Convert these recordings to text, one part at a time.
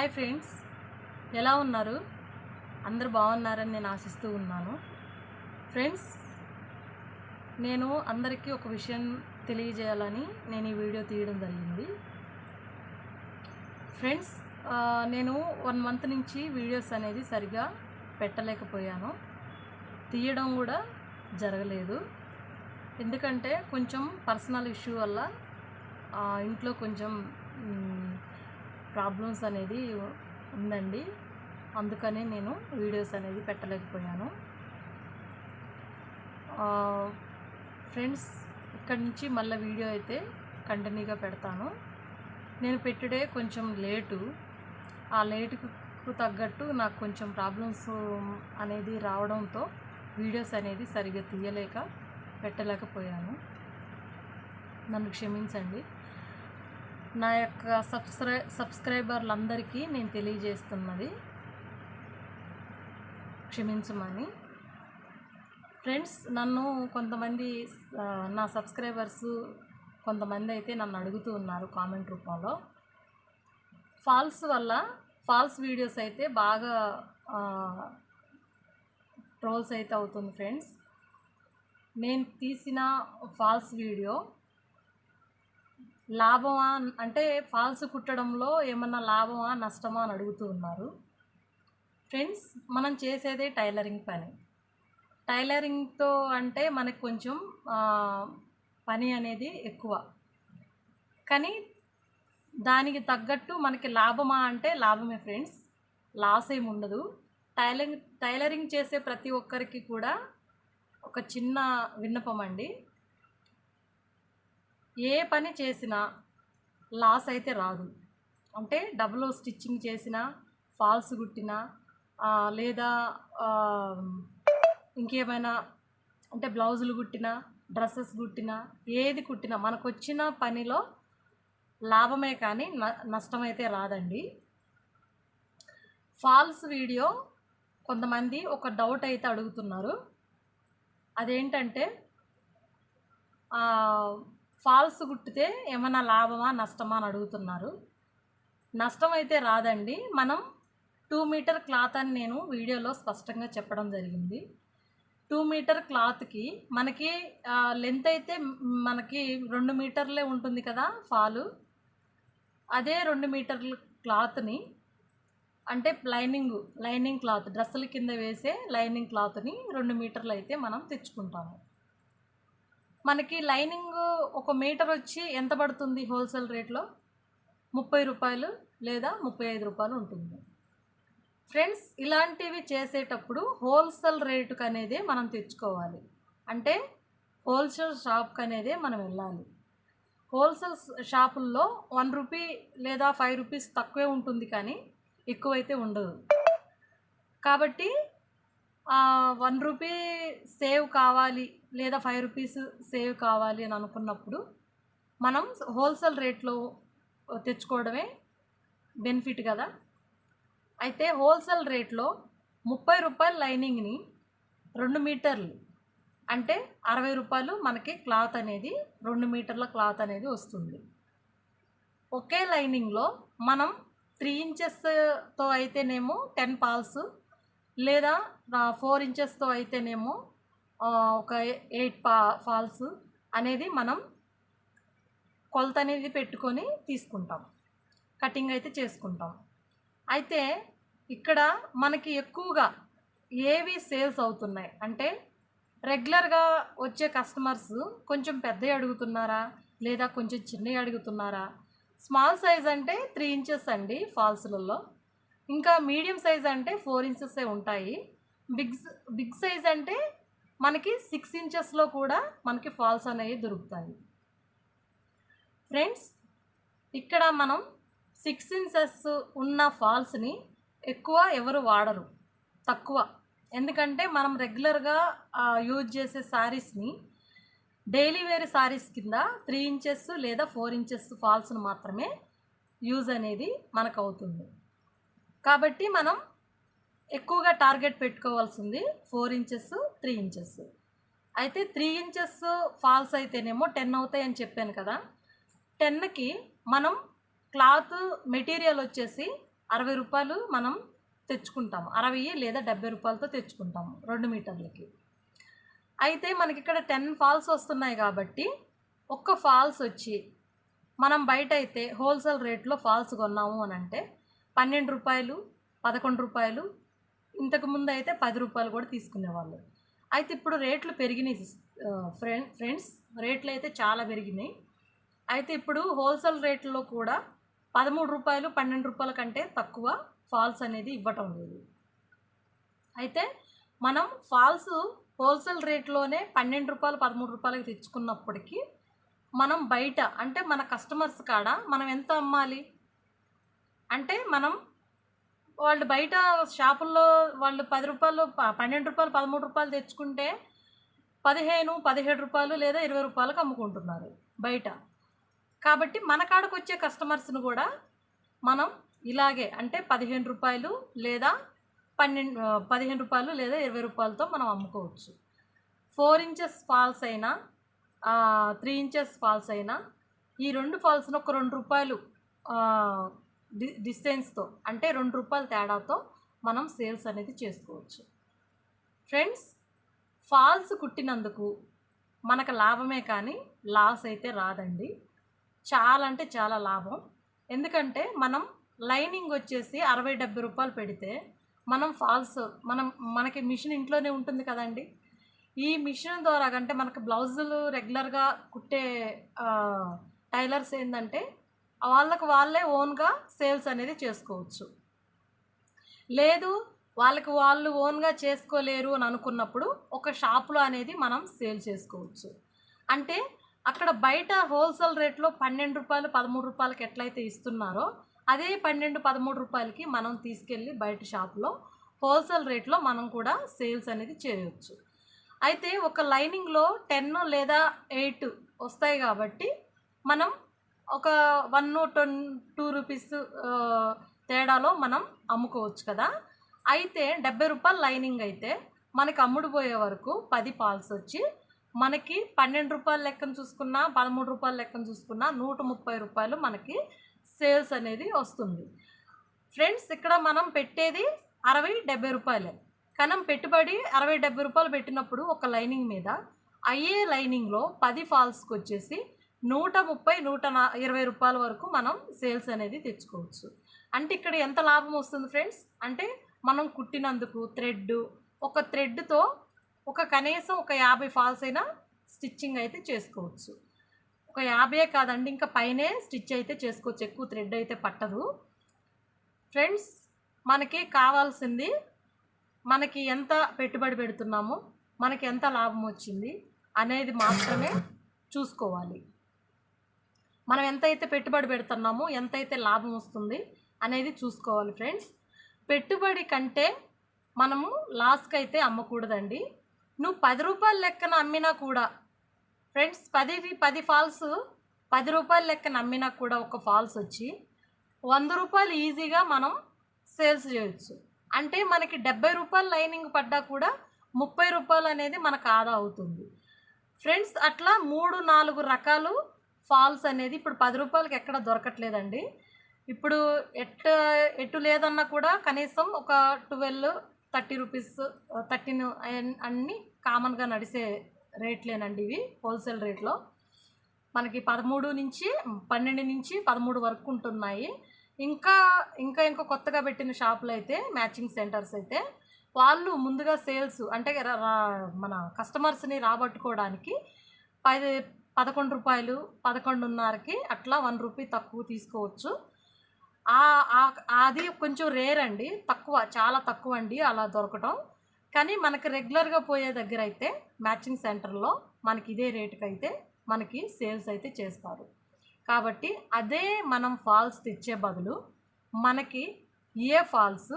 Hi friends. ఎలా ఉన్నారు? అందరూ బాగున్నారని నేను ఆశిస్తూ ఉన్నాను. ఫ్రెండ్స్ నేను అందరికీ ఒక విషయం తెలియజేయాలని నేను ఈ వీడియో తీయడం జరిగింది. ఫ్రెండ్స్ నేను వన్ మంత్ నుంచి వీడియోస్ అనేది సరిగా పెట్టలేకపోయాను. తీయడం కూడా జరగలేదు. ఎందుకంటే కొంచెం పర్సనల్ ఇష్యూ వల్ల ఇంట్లో కొంచెం ప్రాబ్లమ్స్ అనేది ఉందండి. అందుకనే నేను వీడియోస్ అనేది పెట్టలేకపోయాను. ఫ్రెండ్స్ ఇక్కడి నుంచి మళ్ళీ వీడియో అయితే కంటిన్యూగా పెడతాను. నేను పెట్టుడే కొంచెం లేటు. ఆ లేటుకు తగ్గట్టు నాకు కొంచెం ప్రాబ్లమ్స్ అనేది రావడంతో వీడియోస్ అనేది సరిగ్గా తీయలేక పెట్టలేకపోయాను. నన్ను క్షమించండి. నా యొక్క సబ్స్క్రై సబ్స్క్రైబర్లందరికీ నేను తెలియజేస్తున్నది క్షమించమని. ఫ్రెండ్స్ నన్ను కొంతమంది నా సబ్స్క్రైబర్స్ కొంతమంది అయితే నన్ను అడుగుతూ ఉన్నారు కామెంట్ రూపంలో. ఫాల్స్ వల్ల ఫాల్స్ వీడియోస్ అయితే బాగా ట్రోల్స్ అయితే అవుతుంది ఫ్రెండ్స్ నేను తీసిన ఫాల్స్ వీడియో లాభమా అంటే ఫాల్స్ కుట్టడంలో ఏమన్నా లాభమా నష్టమా అని అడుగుతూ ఉన్నారు. ఫ్రెండ్స్ మనం చేసేదే టైలరింగ్ పని. టైలరింగ్తో అంటే మనకు కొంచెం పని అనేది ఎక్కువ. కానీ దానికి తగ్గట్టు మనకి లాభమా అంటే లాభమే ఫ్రెండ్స్. లాస్ ఏమి ఉండదు. టైలరింగ్ టైలరింగ్ చేసే ప్రతి ఒక్కరికి కూడా ఒక చిన్న విన్నపం అండి. ఏ పని చేసినా లాస్ అయితే రాదు. అంటే డబుల్ స్టిచ్చింగ్ చేసినా ఫాల్స్ కుట్టినా లేదా ఇంకేమైనా అంటే బ్లౌజులు కుట్టినా డ్రెస్సెస్ కుట్టినా ఏది కుట్టినా మనకు వచ్చిన పనిలో లాభమే కానీ న- నష్టమైతే రాదండి. ఫాల్స్ వీడియో కొంతమంది ఒక డౌట్ అయితే అడుగుతున్నారు. అదేంటంటే ఫాల్స్ కుట్టితే ఏమైనా లాభమా నష్టమా అని అడుగుతున్నారు. నష్టం అయితే రాదండి. మనం టూ మీటర్ క్లాత్ అని నేను వీడియోలో స్పష్టంగా చెప్పడం జరిగింది. టూ మీటర్ క్లాత్కి మనకి లెంత్ అయితే మనకి రెండు మీటర్లే ఉంటుంది కదా ఫాలు. అదే రెండు మీటర్ల క్లాత్ని అంటే లైనింగ్ లైనింగ్ క్లాత్ డ్రెస్సుల కింద వేసే లైనింగ్ క్లాత్ని రెండు మీటర్లు అయితే మనం తెచ్చుకుంటాము. మనకి లైనింగ్ ఒక మీటర్ వచ్చి ఎంత పడుతుంది హోల్సేల్ రేట్లో? ముప్పై రూపాయలు లేదా ముప్పై ఐదు రూపాయలు ఉంటుంది. ఫ్రెండ్స్ ఇలాంటివి చేసేటప్పుడు హోల్సేల్ రేటుకు అనేది మనం తెచ్చుకోవాలి. అంటే హోల్సేల్ షాప్కి అనేది మనం వెళ్ళాలి. హోల్సేల్ షాపుల్లో వన్ రూపీ లేదా ఫైవ్ రూపీస్ తక్కువే ఉంటుంది కానీ ఎక్కువైతే ఉండదు. కాబట్టి వన్ రూపీ సేవ్ కావాలి లేదా ఫైవ్ రూపీస్ సేవ్ కావాలి అని అనుకున్నప్పుడు మనం హోల్సేల్ రేట్లో తెచ్చుకోవడమే బెనిఫిట్ కదా. అయితే హోల్సేల్ రేట్లో ముప్పై రూపాయల లైనింగ్ని రెండు మీటర్లు అంటే అరవై రూపాయలు మనకి క్లాత్ అనేది రెండు మీటర్ల క్లాత్ అనేది వస్తుంది. ఒకే లైనింగ్లో మనం త్రీ ఇంచెస్తో అయితేనేమో టెన్ పాల్స్ లేదా ఫోర్ ఇంచెస్తో అయితేనేమో ఒక ఎయిట్ పా ఫాల్స్ అనేది మనం కొలత అనేది పెట్టుకొని తీసుకుంటాం. కటింగ్ అయితే చేసుకుంటాం. అయితే ఇక్కడ మనకి ఎక్కువగా ఏవి సేల్స్ అవుతున్నాయి? అంటే రెగ్యులర్గా వచ్చే కస్టమర్స్ కొంచెం పెద్దవి అడుగుతున్నారా? లేదా కొంచెం చిన్నవి అడుగుతున్నారా? స్మాల్ సైజ్ అంటే త్రీ ఇంచెస్ అండి ఫాల్స్లలో ఇంకా మీడియం సైజ్ అంటే ఫోర్ ఇంచెసే ఉంటాయి. బిగ్ బిగ్ సైజ్ అంటే మనకి సిక్స్ ఇంచెస్లో కూడా మనకి ఫాల్స్ అనేవి దొరుకుతాయి. ఫ్రెండ్స్ ఇక్కడ మనం సిక్స్ ఇంచెస్ ఉన్న ఫాల్స్ని ఎక్కువ ఎవరు వాడరు. తక్కువ. ఎందుకంటే మనం రెగ్యులర్గా యూజ్ చేసే శారీస్ని డైలీ వేర్ శారీస్ కింద త్రీ ఇంచెస్ లేదా ఫోర్ ఇంచెస్ ఫాల్స్ను మాత్రమే యూజ్ అనేది మనకు అవుతుంది. కాబట్టి మనం ఎక్కువగా టార్గెట్ పెట్టుకోవాల్సింది ఫోర్ ఇంచెస్ త్రీ ఇంచెస్. అయితే త్రీ ఇంచెస్ ఫాల్స్ అయితేనేమో టెన్ అవుతాయని చెప్పాను కదా. టెన్కి మనం క్లాత్ మెటీరియల్ వచ్చేసి అరవై రూపాయలు మనం తెచ్చుకుంటాము. అరవై లేదా డెబ్బై రూపాయలతో తెచ్చుకుంటాము రెండు మీటర్లకి. అయితే మనకి ఇక్కడ టెన్ ఫాల్స్ వస్తున్నాయి కాబట్టి ఒక్క ఫాల్స్ వచ్చి మనం బయట అయితే హోల్సేల్ రేట్లో ఫాల్స్ కొన్నాము అని అంటే పన్నెండు రూపాయలు పదకొండు రూపాయలు ఇంతకు ముందు అయితే పది రూపాయలు కూడా తీసుకునేవాళ్ళు. అయితే ఇప్పుడు రేట్లు పెరిగినాయి ఫ్రెండ్ ఫ్రెండ్స్ రేట్లు అయితే చాలా పెరిగినాయి. అయితే ఇప్పుడు హోల్సేల్ రేట్లో కూడా పదమూడు రూపాయలు పన్నెండు రూపాయల కంటే తక్కువ ఫాల్స్ అనేది ఇవ్వటం లేదు. అయితే మనం ఫాల్స్ హోల్సేల్ రేట్లోనే పన్నెండు రూపాయలు పదమూడు రూపాయలకి తెచ్చుకున్నప్పటికీ మనం బయట అంటే మన కస్టమర్స్ కాడ మనం ఎంత అమ్మాలి? అంటే మనం వాళ్ళు బయట షాపుల్లో వాళ్ళు పది రూపాయలు ప- పన్నెండు రూపాయలు పదమూడు రూపాయలు తెచ్చుకుంటే పదిహేను పదిహేడు రూపాయలు లేదా ఇరవై రూపాయలకు అమ్ముకుంటున్నారు బయట. కాబట్టి మన కాడకు వచ్చే కస్టమర్స్ని కూడా మనం ఇలాగే అంటే పదిహేను రూపాయలు లేదా పన్నెండు పదిహేను రూపాయలు లేదా ఇరవై రూపాయలతో మనం అమ్ముకోవచ్చు. ఫోర్ ఇంచెస్ ఫాల్స్ అయినా త్రీ ఇంచెస్ ఫాల్స్ అయినా ఈ రెండు ఫాల్స్ని ఒక రెండు రూపాయలు డి డిస్టెన్స్తో అంటే రెండు రూపాయల తేడాతో మనం సేల్స్ అనేది చేసుకోవచ్చు. ఫ్రెండ్స్ ఫాల్స్ కుట్టినందుకు మనకు లాభమే కానీ లాస్ అయితే రాదండి. చాలా అంటే చాలా లాభం. ఎందుకంటే మనం లైనింగ్ వచ్చేసి అరవై డెబ్బై రూపాయలు పెడితే మనం ఫాల్స్ మనం మనకి మిషన్ ఇంట్లోనే ఉంటుంది కదండి. ఈ మిషన్ ద్వారా అంటే మనకు బ్లౌజులు రెగ్యులర్గా కుట్టే టైలర్స్ ఏంటంటే వాళ్ళకు వాళ్ళే ఓన్గా సేల్స్ అనేది చేసుకోవచ్చు. లేదు వాళ్ళకి వాళ్ళు ఓన్గా చేసుకోలేరు అని అనుకున్నప్పుడు ఒక షాపులో అనేది మనం సేల్ చేసుకోవచ్చు. అంటే అక్కడ బయట హోల్సేల్ రేట్లో పన్నెండు రూపాయలు పదమూడు రూపాయలకి ఎట్లయితే ఇస్తున్నారో అదే పన్నెండు పదమూడు రూపాయలకి మనం తీసుకెళ్ళి బయట షాప్లో హోల్సేల్ రేట్లో మనం కూడా సేల్స్ అనేది చేయవచ్చు అయితే ఒక లైనింగ్లో టెన్ లేదా ఎయిట్ వస్తాయి కాబట్టి మనం ఒక వన్ టెన్ టూ రూపీస్ తేడాలో మనం అమ్ముకోవచ్చు కదా. అయితే డెబ్బై రూపాయల లైనింగ్ అయితే మనకి అమ్ముడు పోయే వరకు పది పాల్స్ వచ్చి మనకి పన్నెండు రూపాయల లెక్కన చూసుకున్నా పదమూడు రూపాయల లెక్కన చూసుకున్నా నూట ముప్పై రూపాయలు మనకి సేల్స్ అనేది వస్తుంది. ఫ్రెండ్స్ ఇక్కడ మనం పెట్టేది అరవై డెబ్బై రూపాయలే. కానీ పెట్టుబడి అరవై డెబ్బై రూపాయలు పెట్టినప్పుడు ఒక లైనింగ్ మీద అయ్యే లైనింగ్లో పది ఫాల్స్కి వచ్చేసి నూట ముప్పై నూట నా ఇరవై రూపాయల వరకు మనం సేల్స్ అనేది తెచ్చుకోవచ్చు. అంటే ఇక్కడ ఎంత లాభం వస్తుంది ఫ్రెండ్స్? అంటే మనం కుట్టినందుకు థ్రెడ్ ఒక థ్రెడ్తో ఒక కనీసం ఒక యాభై ఫాల్స్ అయినా స్టిచ్చింగ్ అయితే చేసుకోవచ్చు. ఒక యాభై కాదండి ఇంకా పైనే స్టిచ్ అయితే చేసుకోవచ్చు. ఎక్కువ థ్రెడ్ అయితే పట్టదు. ఫ్రెండ్స్ మనకి కావాల్సింది మనకి ఎంత పెట్టుబడి పెడుతున్నామో మనకి ఎంత లాభం వచ్చింది అనేది మాత్రమే చూసుకోవాలి. మనం ఎంతైతే పెట్టుబడి పెడుతున్నామో ఎంతైతే లాభం వస్తుంది అనేది చూసుకోవాలి ఫ్రెండ్స్. పెట్టుబడి కంటే మనము లాస్కి అయితే అమ్మకూడదండి. నువ్వు పది రూపాయల లెక్కన అమ్మినా కూడా ఫ్రెండ్స్ పది పది ఫాల్స్ పది రూపాయల లెక్కన అమ్మినా కూడా ఒక ఫాల్స్ వచ్చి వంద రూపాయలు ఈజీగా మనం సేల్స్ చేయొచ్చు. అంటే మనకి డెబ్బై రూపాయల లైనింగ్ పడ్డా కూడా ముప్పై రూపాయలు అనేది మనకు ఆదా అవుతుంది. ఫ్రెండ్స్ అట్లా మూడు నాలుగు రకాలు ఫాల్స్ అనేది ఇప్పుడు పది రూపాయలకి ఎక్కడ దొరకట్లేదండి. ఇప్పుడు ఎట్ ఎటు లేదన్నా కూడా కనీసం ఒక ట్వెల్వ్ థర్టీ రూపీస్ థర్టీన్ అన్నీ కామన్గా నడిసే రేట్లేనండి ఇవి హోల్సేల్ రేట్లో. మనకి పదమూడు నుంచి పన్నెండు నుంచి పదమూడు వరకు ఉంటున్నాయి. ఇంకా ఇంకా ఇంకా కొత్తగా పెట్టిన షాపులు అయితే మ్యాచింగ్ సెంటర్స్ అయితే వాళ్ళు ముందుగా సేల్స్ అంటే రా- మన కస్టమర్స్ని రాబట్టుకోవడానికి పది పదకొండు రూపాయలు పదకొండున్నరకి అట్లా వన్ రూపీ తక్కువ తీసుకోవచ్చు. అది కొంచెం రేర్ అండి. తక్కువ చాలా తక్కువ అండి అలా దొరకటం. కానీ మనకి రెగ్యులర్గా పోయే దగ్గర అయితే మ్యాచింగ్ సెంటర్లో మనకి ఇదే రేటుకి అయితే మనకి సేల్స్ అయితే చేస్తారు. కాబట్టి అదే మనం ఫాల్స్ తెచ్చే బదులు మనకి ఏ ఫాల్స్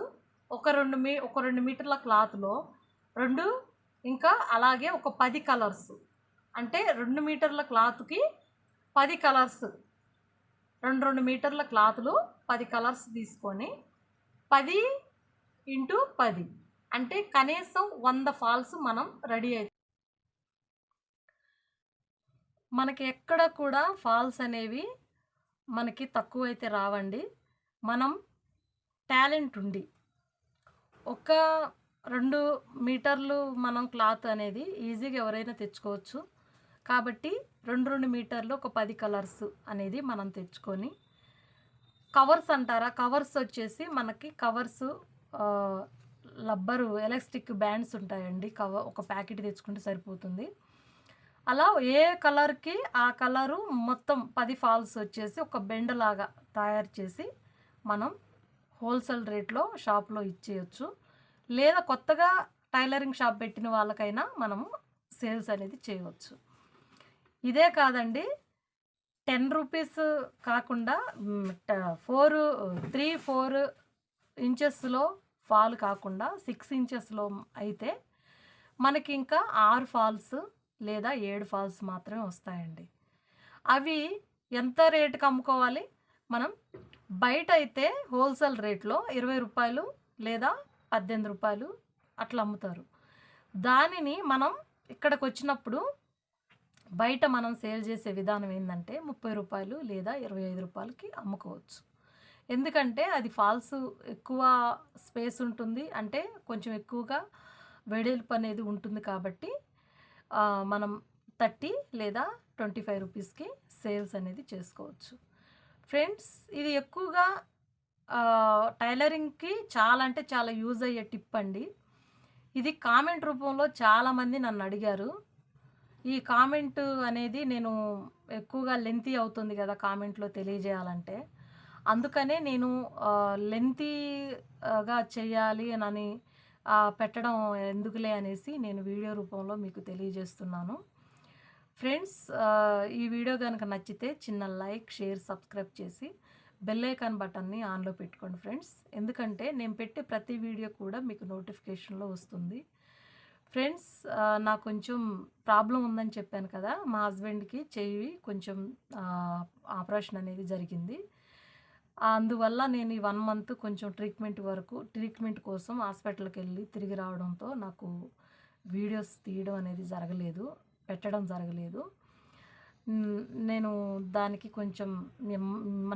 ఒక రెండు మీ ఒక రెండు మీటర్ల క్లాత్లో రెండు ఇంకా అలాగే ఒక పది కలర్స్ అంటే రెండు మీటర్ల క్లాత్కి పది కలర్స్. రెండు రెండు మీటర్ల క్లాతులు పది కలర్స్ తీసుకొని పది ఇంటూ పది. అంటే కనీసం వంద ఫాల్స్ మనం రెడీ అవుతాం మనకి ఎక్కడ కూడా ఫాల్స్ అనేవి మనకి తక్కువ అయితే రావండి. మనం టాలెంట్ ఉండి ఒక రెండు మీటర్లు మనం క్లాత్ అనేది ఈజీగా ఎవరైనా తెచ్చుకోవచ్చు. కాబట్టి రెండు రెండు మీటర్లు ఒక పది కలర్స్ అనేది మనం తెచ్చుకొని కవర్స్ అంటారా? కవర్స్ వచ్చేసి మనకి కవర్స్ లబ్బరు ఎలాస్టిక్ బ్యాండ్స్ ఉంటాయండి. కవర్ ఒక ప్యాకెట్ తెచ్చుకుంటే సరిపోతుంది. అలా ఏ కలర్కి ఆ కలరు మొత్తం పది ఫాల్స్ వచ్చేసి ఒక బెండలాగా తయారు చేసి మనం హోల్సేల్ రేట్లో షాప్లో ఇచ్చేయచ్చు. లేదా కొత్తగా టైలరింగ్ షాప్ పెట్టిన వాళ్ళకైనా మనము సేల్స్ అనేది చేయవచ్చు ఇదే కాదండి. టెన్ రూపీస్ కాకుండా ఫోర్ త్రీ ఫోర్ ఇంచెస్లో ఫాల్ కాకుండా సిక్స్ ఇంచెస్లో అయితే మనకి ఇంకా ఆరు ఫాల్స్ లేదా ఏడు ఫాల్స్ మాత్రమే వస్తాయండి. అవి ఎంత రేటుకి అమ్ముకోవాలి? మనం బయట అయితే హోల్సేల్ రేట్లో ఇరవై రూపాయలు లేదా పద్దెనిమిది రూపాయలు అట్లా అమ్ముతారు. దానిని మనం ఇక్కడికి వచ్చినప్పుడు బయట మనం సేల్ చేసే విధానం ఏంటంటే ముప్పై రూపాయలు లేదా ఇరవై ఐదు రూపాయలకి అమ్ముకోవచ్చు. ఎందుకంటే అది ఫాల్స్ ఎక్కువ స్పేస్ ఉంటుంది. అంటే కొంచెం ఎక్కువగా వెడల్పు అనేది ఉంటుంది కాబట్టి మనం థర్టీ లేదా ట్వంటీ ఫైవ్ రూపీస్కి సేల్స్ అనేది చేసుకోవచ్చు. ఫ్రెండ్స్ ఇది ఎక్కువగా టైలరింగ్కి చాలా అంటే చాలా యూజ్ అయ్యే టిప్ అండి. ఇది కామెంట్ రూపంలో చాలామంది నన్ను అడిగారు. ఈ కామెంట్ అనేది నేను ఎక్కువగా లెంతీ అవుతుంది కదా కామెంట్లో తెలియజేయాలంటే. అందుకనే నేను లెంతీగా చేయాలి అని పెట్టడం ఎందుకులే అనేసి నేను వీడియో రూపంలో మీకు తెలియజేస్తున్నాను. ఫ్రెండ్స్ ఈ వీడియో కనుక నచ్చితే చిన్న లైక్ షేర్ సబ్స్క్రైబ్ చేసి బెల్ ఐకాన్ బటన్ని ఆన్లో పెట్టుకోండి ఫ్రెండ్స్. ఎందుకంటే నేను పెట్టే ప్రతి వీడియో కూడా మీకు నోటిఫికేషన్లో వస్తుంది. ఫ్రెండ్స్ నాకు కొంచెం ప్రాబ్లం ఉందని చెప్పాను కదా మా హస్బెండ్కి చెయ్యి కొంచెం ఆపరేషన్ అనేది జరిగింది. అందువల్ల నేను ఈ వన్ మంత్ కొంచెం ట్రీట్మెంట్ వరకు ట్రీట్మెంట్ కోసం హాస్పిటల్కి వెళ్ళి తిరిగి రావడంతో నాకు వీడియోస్ తీయడం అనేది జరగలేదు పెట్టడం జరగలేదు. నేను దానికి కొంచెం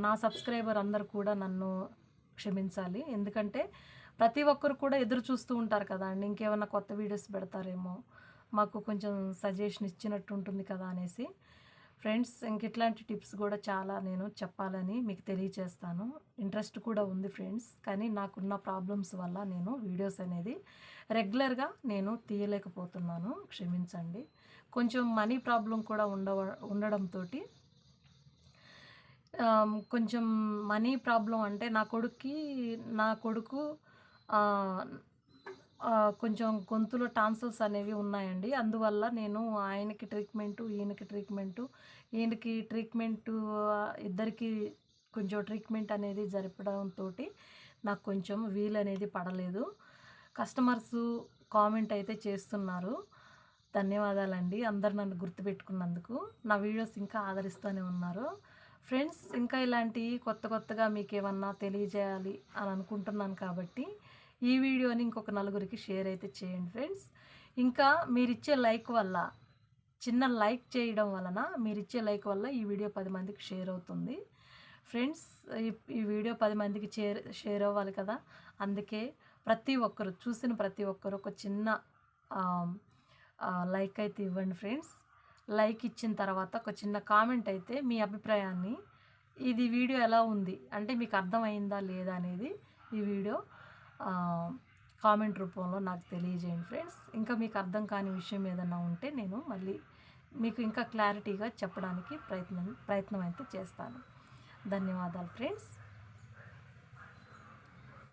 నా సబ్స్క్రైబర్ అందరు కూడా నన్ను క్షమించాలి. ఎందుకంటే ప్రతి ఒక్కరు కూడా ఎదురు చూస్తూ ఉంటారు కదా అండి. ఇంకేమైనా కొత్త వీడియోస్ పెడతారేమో మాకు కొంచెం సజెషన్ ఇచ్చినట్టు ఉంటుంది కదా అనేసి. ఫ్రెండ్స్ ఇంక ఇట్లాంటి టిప్స్ కూడా చాలా నేను చెప్పాలని మీకు తెలియచేస్తాను. ఇంట్రెస్ట్ కూడా ఉంది ఫ్రెండ్స్ కానీ నాకున్న ప్రాబ్లమ్స్ వల్ల నేను వీడియోస్ అనేది రెగ్యులర్గా నేను తీయలేకపోతున్నాను క్షమించండి. కొంచెం మనీ ప్రాబ్లం కూడా ఉండవ ఉండడంతో కొంచెం మనీ ప్రాబ్లం అంటే నా కొడుక్కి నా కొడుకు కొంచెం గొంతులో టాన్సల్స్ అనేవి ఉన్నాయండి. అందువల్ల నేను ఆయనకి ట్రీట్మెంటు ఈయనకి ట్రీట్మెంటు ఈయనకి ట్రీట్మెంటు ఇద్దరికి కొంచెం ట్రీట్మెంట్ అనేది జరపడంతో నాకు కొంచెం వీల్ అనేది పడలేదు. కస్టమర్స్ కామెంట్ అయితే చేస్తున్నారు. ధన్యవాదాలండి. అందరు నన్ను గుర్తుపెట్టుకున్నందుకు. నా వీడియోస్ ఇంకా ఆదరిస్తూనే ఉన్నారు. ఫ్రెండ్స్ ఇంకా ఇలాంటి కొత్త కొత్తగా మీకు ఏమన్నా తెలియజేయాలి అని అనుకుంటున్నాను కాబట్టి ఈ వీడియోని ఇంకొక నలుగురికి షేర్ అయితే చేయండి ఫ్రెండ్స్. ఇంకా మీరిచ్చే లైక్ వల్ల చిన్న లైక్ చేయడం వలన మీరిచ్చే లైక్ వల్ల ఈ వీడియో పది మందికి షేర్ అవుతుంది. ఫ్రెండ్స్ ఈ వీడియో పది మందికి షేర్ షేర్ అవ్వాలి కదా. అందుకే ప్రతి ఒక్కరు చూసిన ప్రతి ఒక్కరు ఒక చిన్న లైక్ అయితే ఇవ్వండి ఫ్రెండ్స్. లైక్ ఇచ్చిన తర్వాత ఒక చిన్న కామెంట్ అయితే మీ అభిప్రాయాన్ని ఇది వీడియో ఎలా ఉంది అంటే మీకు అర్థమైందా లేదా అనేది ఈ వీడియో కామెంట్ రూపంలో నాకు తెలియజేయండి ఫ్రెండ్స్. ఇంకా మీకు అర్థం కాని విషయం ఏదైనా ఉంటే నేను మళ్ళీ మీకు ఇంకా క్లారిటీగా చెప్పడానికి ప్రయత్నం ప్రయత్నం అయితే చేస్తాను. ధన్యవాదాలు ఫ్రెండ్స్.